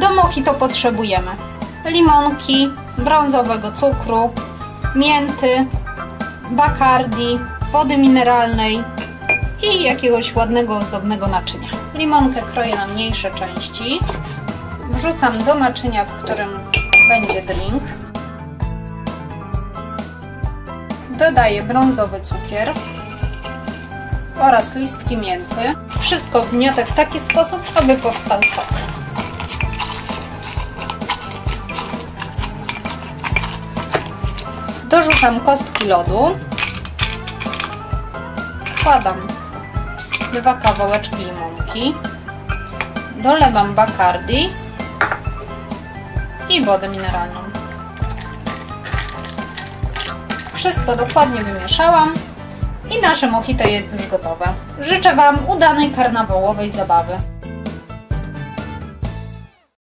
Do mojito potrzebujemy limonki, brązowego cukru, mięty, bacardi, wody mineralnej i jakiegoś ładnego, ozdobnego naczynia. Limonkę kroję na mniejsze części. Wrzucam do naczynia, w którym będzie drink. Dodaję brązowy cukier oraz listki mięty. Wszystko gniotę w taki sposób, aby powstał sok. Dorzucam kostki lodu. Wkładam dwa kawałeczki limonki. Dolewam bacardi i wodę mineralną. Wszystko dokładnie wymieszałam i nasze mojito jest już gotowe. Życzę Wam udanej karnawałowej zabawy.